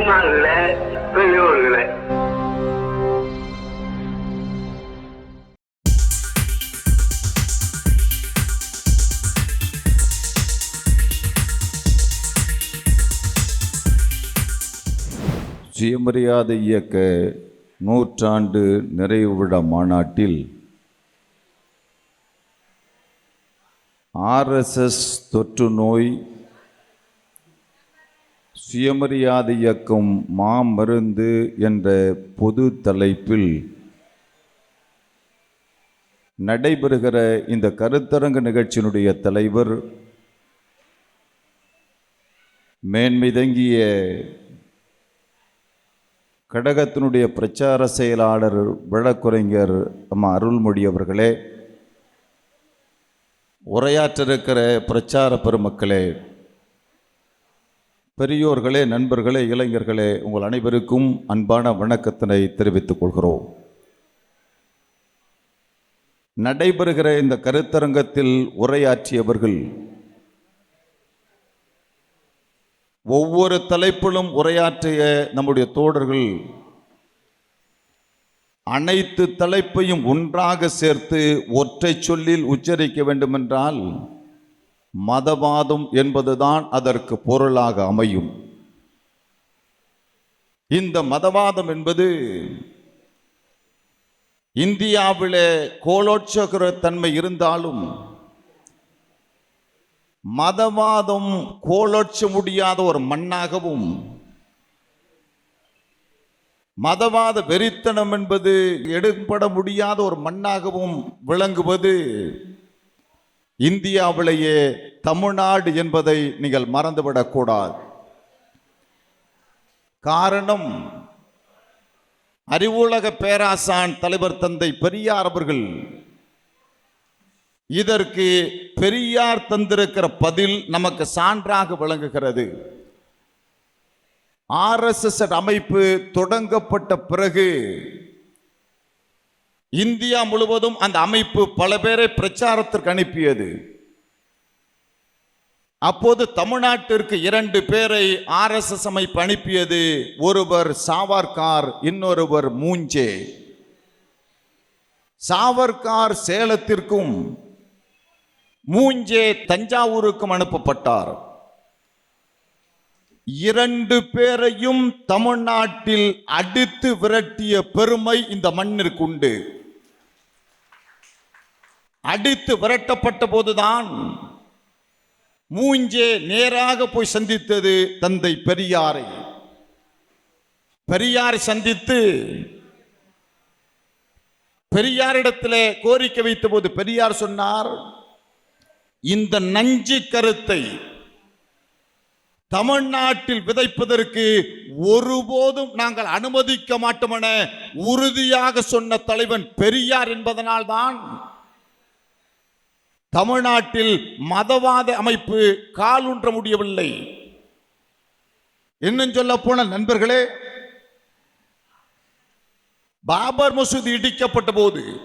தாய்மார்கள பெரியோர்களே. சுயமரியாதை இயக்க நூற்றாண்டு நிறைவு விழா மாநாட்டில் ஆர்எஸ்எஸ் தொற்று நோய் சுயமரியாதை இயக்கம் மாமருந்து என்ற பொது தலைப்பில் நடைபெறுகிற இந்த கருத்தரங்கு நிகழ்ச்சியினுடைய தலைவர் மேன்மிதங்கிய கடகத்தினுடைய பிரச்சார செயலாளர் வழக்குரைஞர் அம்மா அருள்மொழி அவர்களே உரையாற்றிருக்கிற பிரச்சார பெருமக்களே பெரியோர்களே நண்பர்களே இளைஞர்களே உங்கள் அனைவருக்கும் அன்பான வணக்கத்தினை தெரிவித்துக் கொள்கிறோம். நடைபெறுகிற இந்த கருத்தரங்கத்தில் உரையாற்றியவர்கள் ஒவ்வொரு தலைப்பிலும் உரையாற்றிய நம்முடைய தோழர்கள் அனைத்து தலைப்பையும் ஒன்றாக சேர்த்து ஒற்றை சொல்லில் உச்சரிக்க வேண்டுமென்றால் மதவாதம் என்பதுதான் அதற்கு பொருளாக அமையும். இந்த மதவாதம் என்பது இந்தியாவிலே கோலோட்சகர தன்மை இருந்தாலும் மதவாதம் கோலோட்ச முடியாத ஒரு மண்ணாகவும் மதவாத வெறித்தனம் என்பது எடுபட முடியாத ஒரு மண்ணாகவும் விளங்குவது இந்தியாவிலேயே தமிழ்நாடு என்பதை நீங்கள் மறந்துவிடக்கூடாது. காரணம் அறிவுலக பேராசான் தலைவர் தந்தை பெரியார் அவர்கள் இதற்கு பெரியார் தந்திருக்கிற பதில் நமக்கு சான்றாக விளங்குகிறது. ஆர்எஸ்எஸ் அமைப்பு தொடங்கப்பட்ட பிறகு இந்தியா முழுவதும் அந்த அமைப்பு பல பேரை பிரச்சாரத்திற்கு அனுப்பியது. அப்போது தமிழ்நாட்டிற்கு இரண்டு பேரை ஆர்எஸ்எஸ் அமைப்பு அனுப்பியது. ஒருவர் சாவர்கார் இன்னொருவர் மூஞ்சே. சாவர்கார் சேலத்திற்கும் மூஞ்சே தஞ்சாவூருக்கும் அனுப்பப்பட்டார். இரண்டு பேரையும் தமிழ்நாட்டில் அடித்து விரட்டிய பெருமை இந்த மண்ணிற்கு உண்டு அடித்து விரட்டப்பட்ட போதுதான் மூஞ்சே நேராக போய் சந்தித்தது தந்தை பெரியாரை. பெரியார் சந்தித்து பெரியாரிடத்திலே கோரிக்கை வைத்த போது பெரியார் சொன்னார் இந்த நஞ்சு கருத்தை தமிழ்நாட்டில் விதைப்பதற்கு ஒருபோதும் நாங்கள் அனுமதிக்க மாட்டோம் என உறுதியாக சொன்ன தலைவன் பெரியார் என்பதனால்தான் தமிழ்நாட்டில் மதவாத அமைப்பு காலூன்ற முடியவில்லை. இன்னும் சொல்ல போன நண்பர்களே பாபர் மசூதி இடிக்கப்பட்ட போது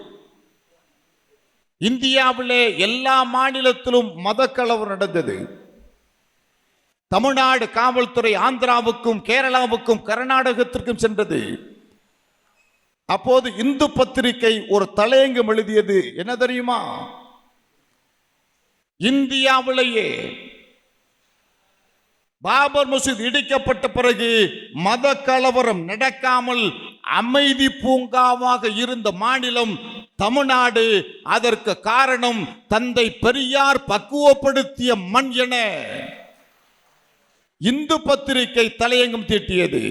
இந்தியாவிலே எல்லா மாநிலத்திலும் மத கலவரம் நடந்தது. தமிழ்நாடு காவல்துறை ஆந்திராவுக்கும் கேரளாவுக்கும் கர்நாடகத்திற்கும் சென்றது. அப்போது இந்து பத்திரிகை ஒரு தலையங்கம் எழுதியது. என்ன தெரியுமா? இந்தியாவிலேயே பாபர் மசூத் இடிக்கப்பட்ட பிறகு மத கலவரம் நடக்காமல் அமைதி பூங்காவாக இருந்த மாநிலம் தமிழ்நாடு. அதற்கு காரணம் தந்தை பெரியார் பக்குவப்படுத்திய மண் என இந்து பத்திரிகை தலையங்கம் தீட்டியது.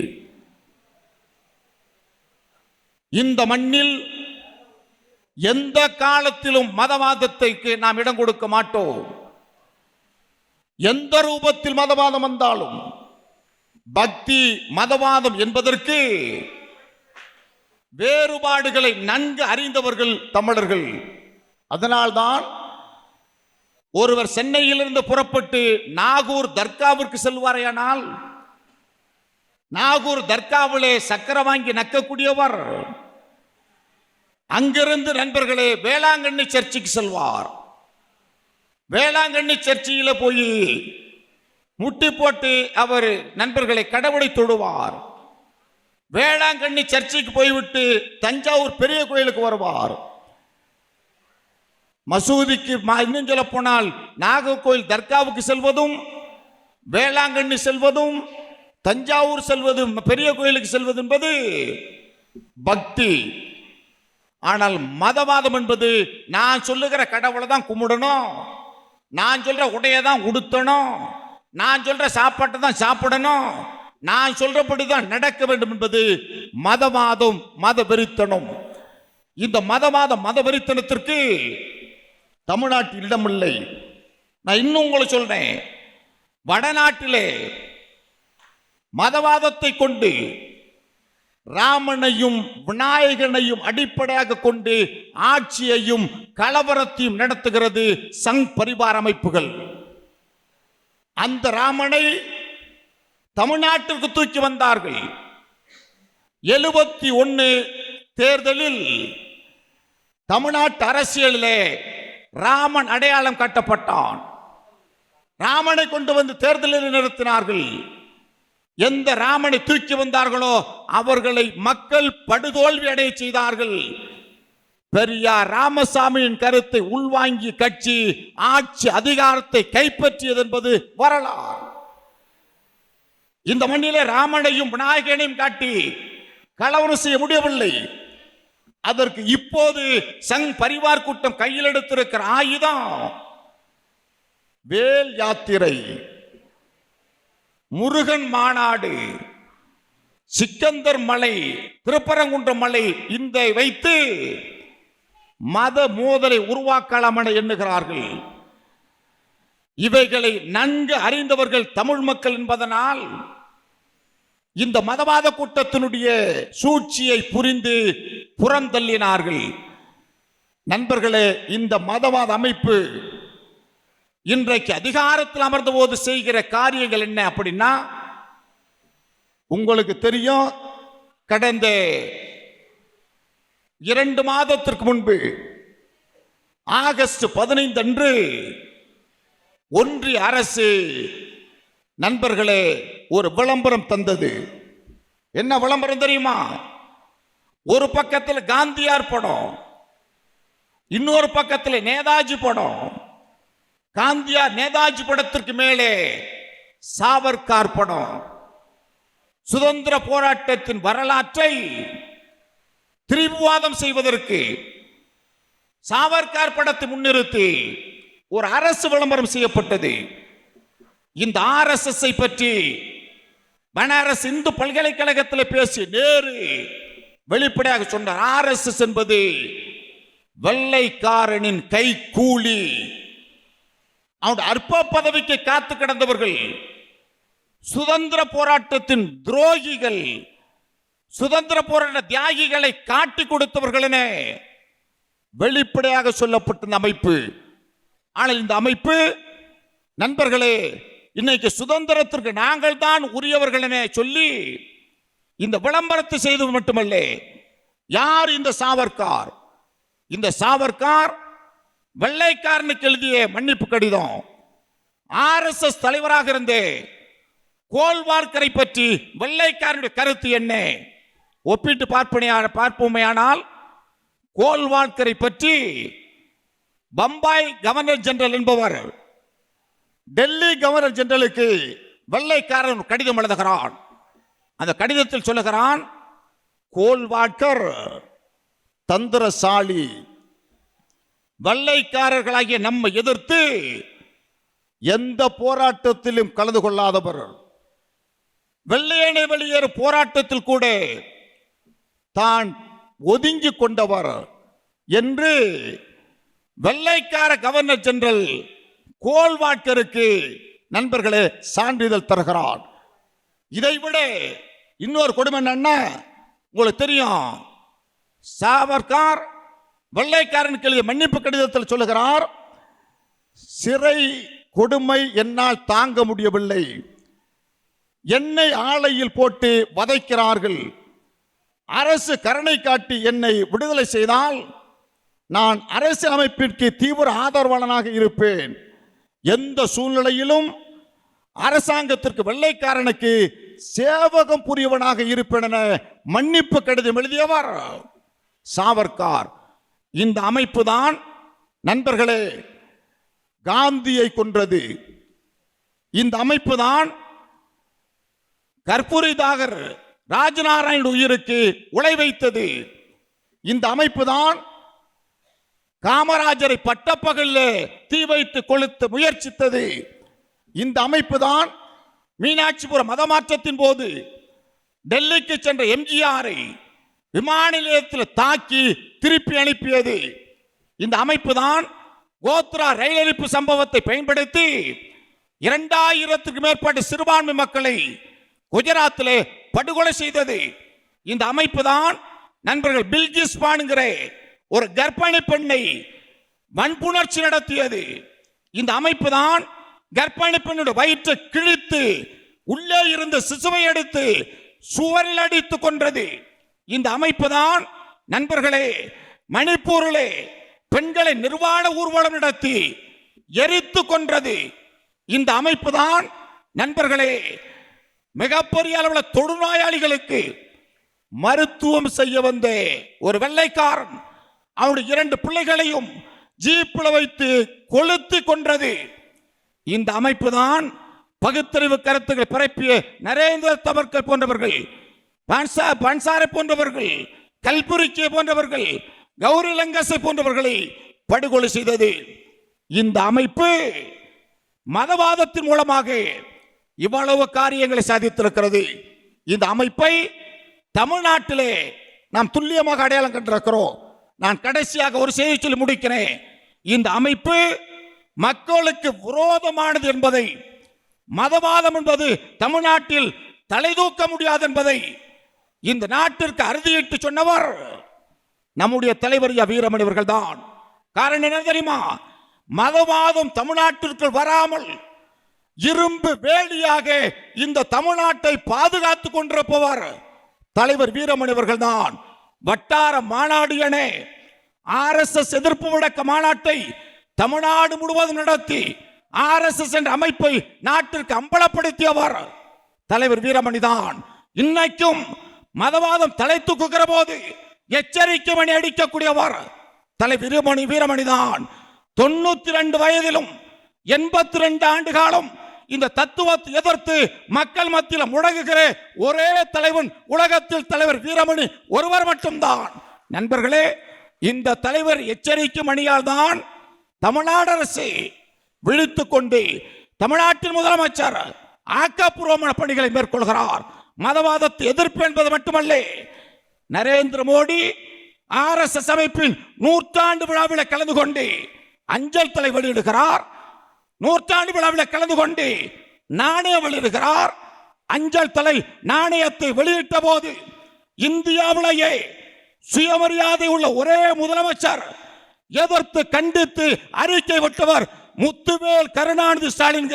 இந்த மண்ணில் எந்த காலத்திலும் மதவாதத்தைக்கு நாம் இடம் கொடுக்க மாட்டோம். எந்த ரூபத்தில் மதவாதம் வந்தாலும் பக்தி மதவாதம் என்பதற்கு வேறுபாடுகளை நன்கு அறிந்தவர்கள் தமிழர்கள். அதனால்தான் ஒருவர் சென்னையிலிருந்து புறப்பட்டு நாகூர் தர்காவிற்கு செல்வாரையானால் நாகூர் தர்காவிலே சக்கர வாங்கி நக்கக்கூடியவர். அங்கிருந்து நண்பர்களே வேளாங்கண்ணி சர்ச்சுக்கு செல்வார். வேளாங்கண்ணி சர்ச்சையில் போய் முட்டி போட்டு அவர் நண்பர்களை கடவுளை தொடுவார். வேளாங்கண்ணி சர்ச்சைக்கு போய்விட்டு தஞ்சாவூர் பெரிய கோயிலுக்கு வருவார். மசூதிக்கு இன்னும் சொல்ல போனால் நாகர்கோயில் தர்காவுக்கு செல்வதும் வேளாங்கண்ணி செல்வதும் தஞ்சாவூர் செல்வதும் பெரிய கோயிலுக்கு செல்வது என்பது பக்தி. ஆனால் மதவாதம் என்பது நான் சொல்லுகிற கடவுளை தான் கும்பிடணும். நான் சொல்கிற உடையை தான் உடுத்தணும். நான் சொல்கிற சாப்பாட்டை தான் சாப்பிடணும். நான் சொல்கிறபடி தான் நடக்க வேண்டும் என்பது மதவாதம் மத வெறித்தனம் இந்த மதவாத மத வெறித்தனத்திற்கு தமிழ்நாட்டில் இடமில்லை. நான் இன்னும் உங்களை சொல்கிறேன் வடநாட்டிலே மதவாதத்தை கொண்டு ராமனையும் விநாயகனையும் அடிப்படையாக கொண்டு ஆட்சியையும் கலவரத்தையும் நடத்துகிறது சங் பரிவார அமைப்புகள். அந்த ராமனை தமிழ்நாட்டிற்கு தூக்கி வந்தார்கள். எழுபத்தி ஒன்று தேர்தலில் தமிழ்நாட்டு அரசியலிலே ராமன் அடையாளம் காட்டப்பட்டான். ராமனை கொண்டு வந்து தேர்தலில் நிறுத்தினார்கள். எந்த ராமனை தூக்கி வந்தார்களோ அவர்களை மக்கள் படுதோல்வி அடைய செய்தார்கள். பெரியார் ராமசாமியின் கருத்தை உள்வாங்கி கட்சி ஆட்சி அதிகாரத்தை கைப்பற்றியது என்பது வரலாறு. இந்த மண்ணிலே ராமனையும் விநாயகனையும் காட்டி கலவரம் செய்ய முடியவில்லை. அதற்கு இப்போது சங் பரிவார் கூட்டம் கையில் எடுத்திருக்கிற ஆயுதம். வேல் யாத்திரை. முருகன் மாநாடு. சிக்கந்தர் மலை திருப்பரங்குன்றம் மலை இந்த வைத்து மத மோதலை உருவாக்கலாம் என எண்ணுகிறார்கள். இவைகளை நன்கு அறிந்தவர்கள் தமிழ் மக்கள் என்பதனால் இந்த மதவாத கூட்டத்தினுடைய சூழ்ச்சியை புரிந்து புறந்தள்ளினார்கள். நண்பர்களே இந்த மதவாத அமைப்பு இன்றைக்கு அதிகாரத்தில் அமர்ந்த போது செய்கிற காரியங்கள் என்ன அப்படின்னா உங்களுக்கு தெரியும் கடந்த இரண்டு மாதத்திற்கு முன்பு ஆகஸ்ட் பதினைந்து அன்று ஒன்றிய அரசு நண்பர்களே ஒரு விளம்பரம் தந்தது. என்ன விளம்பரம் தெரியுமா? ஒரு பக்கத்தில் காந்தியார் படம் இன்னொரு பக்கத்தில் நேதாஜி படம் காந்தியார் நேதாஜி படத்திற்கு மேலே சாவர்கார் படம். சுதந்திர போராட்டத்தின் வரலாற்றை திரிபுவாதம் செய்வதற்கு சாவர்கார் படத்தை முன்னிறுத்தி ஒரு அரசு விளம்பரம் செய்யப்பட்டது. இந்த ஆர்எஸ்எஸ் பற்றி பனாரஸ் இந்து பல்கலைக்கழகத்தில் பேசி நேரு வெளிப்படையாக சொன்னார். ஆர்எஸ்எஸ் என்பது வெள்ளைக்காரனின் கை கூலி அவனுடைய அற்ப பதவிக்கு காத்து கிடந்தவர்கள் சுதந்திர போராட்டத்தின் துரோகிகள் சுதந்திர போராட்ட தியாகிகளை காட்டி கொடுத்தவர்களென வெளிப்படையாக சொல்லப்பட்ட இந்த அமைப்பு. ஆனால் இந்த அமைப்பு நண்பர்களே இன்னைக்கு சுதந்திரத்திற்கு நாங்கள் தான் உரியவர்கள் என சொல்லி இந்த விளம்பரத்தை செய்தது மட்டுமல்ல யார் இந்த சாவர்கார்? இந்த சாவர்கார் வெள்ளைக்காரனுக்கு எழுதிய மன்னிப்பு கடிதம். ஆர்எஸ்எஸ் தலைவராக இருந்தே கோல்வார்க்கரை பற்றி வெள்ளைக்காரனுடைய கருத்து என்ன? ஒப்பிட்டு பார்ப்பனையான பார்ப்போமையானால் கோல்வார்க்கரை பற்றி பம்பாய் கவர்னர் ஜெனரல் என்பவர் டெல்லி கவர்னர் ஜெனரலுக்கு வெள்ளைக்காரன் கடிதம் எழுதுகிறான். அந்த கடிதத்தில் சொல்லுகிறான் கோல்வாட்கர் தந்திரசாலி வெள்ளைக்காரர்களாகிய நம்மை எதிர்த்து எந்த போராட்டத்திலும் கலந்து கொள்ளாதவர் வெள்ளையனை வெளியேறு போராட்டத்தில் கூட தான் ஒதுங்கி கொண்டவர் என்று வெள்ளைக்கார கவர்னர் ஜெனரல் கோல்வாட்கருக்கு நண்பர்களே சான்றிதழ் தருகிறார். இதைவிட இன்னொரு கொடுமை என்னன்னா உங்களுக்கு தெரியும் சாவர்கார் வெள்ளைக்காரனுக்கு எழுதிய மன்னிப்பு கடிதத்தில் சொல்லுகிறார் சிறை கொடுமை என்னால் தாங்க முடியவில்லை. என்னை ஆலையில் போட்டு வதைக்கிறார்கள். அரசு கருணை காட்டி என்னை விடுதலை செய்தால் நான் அரசு அமைப்பிற்கு தீவிர ஆதரவாளனாக இருப்பேன். எந்த சூழ்நிலையிலும் அரசாங்கத்திற்கு வெள்ளைக்காரனுக்கு சேவகம் புரியவனாக இருப்பேன் என மன்னிப்பு கடிதம் எழுதியவர் சாவர்கார். இந்த அமைப்பு தான் நண்பர்களே காந்தியை கொன்றது. இந்த அமைப்பு தான் கற்பூரிதாகர் ராஜநாராயண் உயிருக்கு உலை வைத்தது. இந்த அமைப்பு தான் காமராஜரை பட்டப்பகலில் தீ வைத்து கொளுத்த முயற்சித்தது. இந்த அமைப்பு தான் மீனாட்சிபுரம் மதமாற்றத்தின் போது டெல்லிக்கு சென்ற எம்ஜிஆரை விமான நிலையத்தில் தாக்கி திருப்பி அனுப்பியது. இந்த அமைப்பு தான் கோத்ரா ரயில் எரிப்பு சம்பவத்தை பயன்படுத்தி இரண்டாயிரத்துக்கு மேற்பட்ட சிறுபான்மை மக்களை குஜராத்திலே படுகொலை செய்தது. இந்த அமைப்பு தான் நண்பர்கள் பில்கிஸ் பானுங்கிற ஒரு கர்ப்பிணி பெண்ணை வன்புணர்ச்சி நடத்தியது. இந்த அமைப்பு தான் கர்ப்பிணி பெண்ணுடைய வயிற்றை கிழித்து உள்ளே இருந்த சிசுவை எடுத்து சுவரில் அடித்து கொன்றது. இந்த அமைப்பு தான் நண்பர்களே மணிப்பூரிலே பெண்களை நிர்வாண ஊர்வலம் நடத்தி எரித்து கொன்றது. இந்த அமைப்பு தான் நண்பர்களே மிகப்பெரிய அளவில் தொடுநோயாளிகளுக்கு மருத்துவம் செய்ய வந்த ஒரு வெள்ளைக்காரன். அவனுடைய இரண்டு பிள்ளைகளையும் ஜீப்பில் வைத்து கொளுத்தி கொன்றது. இந்த அமைப்பு தான் பகுத்தறிவு கருத்துக்களை பரப்பிய நரேந்திர தவர்கர் போன்றவர்கள் பான்சா பன்சாரை போன்றவர்கள் கல்புரிச்சியை போன்றவர்கள் கௌரி லங்கசை போன்றவர்களை படுகொலை செய்தது. இந்த அமைப்பு மதவாதத்தின் மூலமாக இவ்வளவு காரியங்களை சாதித்திருக்கிறது. இந்த அமைப்பை தமிழ்நாட்டிலே நாம் துல்லியமாக அடையாளம் கண்டிருக்கிறோம். நான் கடைசியாக ஒரு செய்தி சொல்லி முடிக்கிறேன். இந்த அமைப்பு மக்களுக்கு விரோதமானது என்பதை மதவாதம் என்பது தமிழ்நாட்டில் தலை தூக்க முடியாது என்பதை இந்த நாட்டிற்கு அறுதியிட்டு சொன்னவர் நம்முடைய தலைவர் ஐயா வீரமணி அவர்கள் தான் காரணம் என்ன தெரியுமா? மதவாதம் தமிழ்நாட்டிற்குள் வராமல் இரும்பு வேலியாக இந்த தமிழ்நாட்டை பாதுகாத்துக் கொண்டிருப்பவர் தலைவர் வீரமணி அவர்கள் தான் வட்டார மாநாடு என ஆர்எஸ்எஸ் எதிர்ப்பு முழக்க மாநாட்டை தமிழ்நாடு முழுவதும் நடத்தி ஆர்எஸ்எஸ் என்ற அமைப்பை நாட்டிற்கு அம்பலப்படுத்தியவர் தலைவர் வீரமணி தான் இன்னைக்கும் மதவாதம் தலை தூக்குகிற போது எச்சரிக்கை மணி அடிக்கக்கூடியவர். தலை வீரமணி வீரமணி தான் தொண்ணூத்தி ரெண்டு வயதிலும் எண்பத்தி ரெண்டு ஆண்டு காலம் இந்த தத்துவத்தை எதிர்த்து மக்கள் மத்தியில் முழங்குகிற ஒரே தலைவன் உலகத்தில் தலைவர் வீரமணி ஒருவர் மட்டும்தான். நண்பர்களே இந்த தலைவர் எச்சரிக்கும் அணியால் தான் தமிழ்நாடு அரசு விழித்துக் கொண்டு தமிழ்நாட்டின் முதலமைச்சர் ஆக்கப்பூர்வமான பணிகளை மேற்கொள்கிறார். மதவாதத்தை எதிர்ப்பு என்பது மட்டுமல்ல. Narendra Modi R S S அமைப்பின் நூற்றாண்டு விழாவில் கலந்து கொண்டு அஞ்சல் தலை வெளியிடுகிறார். நூற்றாண்டு விழாவில் கலந்து கொண்டு நாணயம் வெளியிடுகிறார். அஞ்சல் தலை நாணயத்தை வெளியிட்ட போது இந்தியாவிலேயே சுயமரியாதை உள்ள ஒரே முதலமைச்சர் எதிர்த்து கண்டித்து அறிக்கை விட்டவர் முத்துவேல் கருணாநிதி ஸ்டாலின்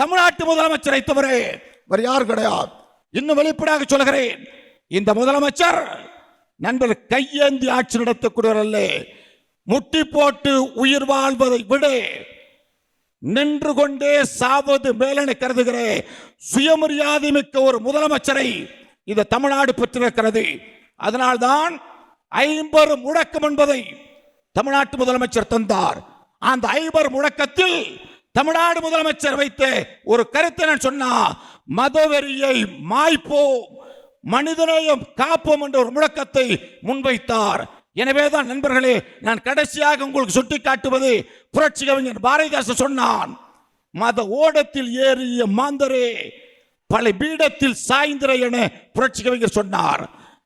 தமிழ்நாட்டு முதலமைச்சரை தவிர வேறு யார் கிடையாது. இன்னும் வெளிப்படையாக சொல்கிறேன் இந்த முதலமைச்சர் நண்பர் கையேந்தி ஆட்சி நடத்தக்கூடியவர் அல்ல. முட்டி போட்டு உயிர் வாழ்வதை விட நின்று கொண்டே சாவது மேலனை கருதுகிற சுயமரியாதை மிக்க ஒரு முதலமைச்சரை இந்த தமிழ்நாடு பெற்றிருக்கிறது. அதனால்தான் ஐம்பது முழக்கம் என்பதை தமிழ்நாட்டு முதலமைச்சர் தந்தார். அந்த ஐம்பர் முழக்கத்தில் தமிழ்நாடு முதலமைச்சர் வைத்து ஒரு கருத்தை நான் சொன்னா மதவெறியை மாய்ப்போம் மனிதநேயம் காப்போம் என்ற ஒரு முழக்கத்தை முன்வைத்தார். எனவேதான் நண்பர்களே நான் கடைசியாக உங்களுக்கு சுட்டி காட்டுவது புரட்சி கவிஞர் பாரதிதாசன் சொன்னான் மத ஓடத்தில் ஏறிய மாந்தரே பல பீடத்தில் சாய்ந்திர என புரட்சி கவிஞர் சொன்னார்.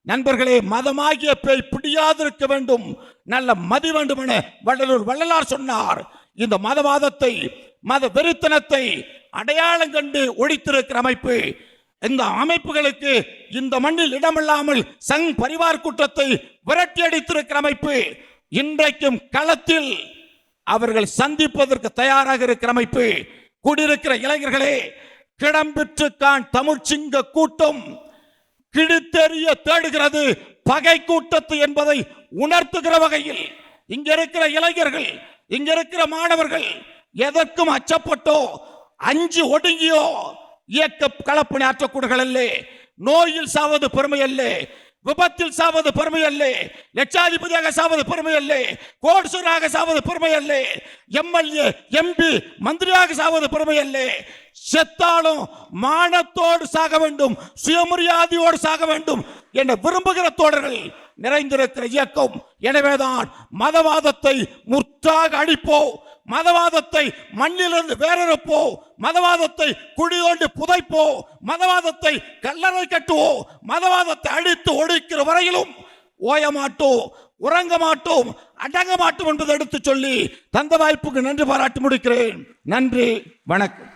நண்பர்களே மதமாகிய பேய் பிடியாதிருக்க வேண்டும் நல்ல மதி வேண்டும் என வள்ளலூர் வள்ளலார் சொன்னார். இந்த மதவாதத்தை மத வெறுத்தனத்தை அடையாளம் கண்டு ஒழித்திருக்கிற அமைப்பு இந்த அமைப்புகளுக்கு இந்த மண்ணில் இடமில்லாமல் சங் பரிவார் கூட்டத்தை விரட்டி அடித்திருக்கிற அமைப்பு இன்றைக்கும் களத்தில் அவர்கள் சந்திப்பதற்கு தயாராக இருக்கிற அமைப்பு. கூடியிருக்கிற இளைஞர்களே கிடம்பிற்று கான் தமிழ்ச்சிங்க கூட்டம் கிழித்தெறிய தேடுகிறது பகை கூட்டத்து என்பதை உணர்த்துகிற வகையில் இங்க இருக்கிற இளைஞர்கள் இங்க இருக்கிற மாணவர்கள் எதற்கும் அச்சப்பட்டோ அஞ்சு ஒடுங்கியோ இயக்க கலப்பணி ஆற்றக்கூடியவர்கள் அல்ல நோயில் சாவது பெருமை அல்ல விபத்தில் சாவது பெருமை அல்ல லட்சாதிபதியாக சாவது பெருமை அல்ல கோடீஸ்வரராக சாவது பெருமை அல்ல எம்எல்ஏ எம்பி மந்திரியாக சாவது பெருமை அல்ல செத்தாலும் மானத்தோடு சாக வேண்டும் சுயமரியாதையோடு சாக வேண்டும் என விரும்புகிற தோழர்கள் நிறைந்திருக்கிற இயக்கம். எனவேதான் மதவாதத்தை முற்றாக அழிப்போம். மதவாதத்தை மண்ணிலிருந்து வேறறுப்போ. மதவாதத்தை குழி புதைப்போ. மதவாதத்தை கல்லறை கட்டுவோ. மதவாதத்தை அழித்து ஒடுக்கிற வரையிலும் ஓய மாட்டோம் உறங்க மாட்டோம் அடங்க மாட்டோம் என்பதை எடுத்து சொல்லி தந்த வாய்ப்புக்கு நன்றி பாராட்டி முடிக்கிறேன். நன்றி. வணக்கம்.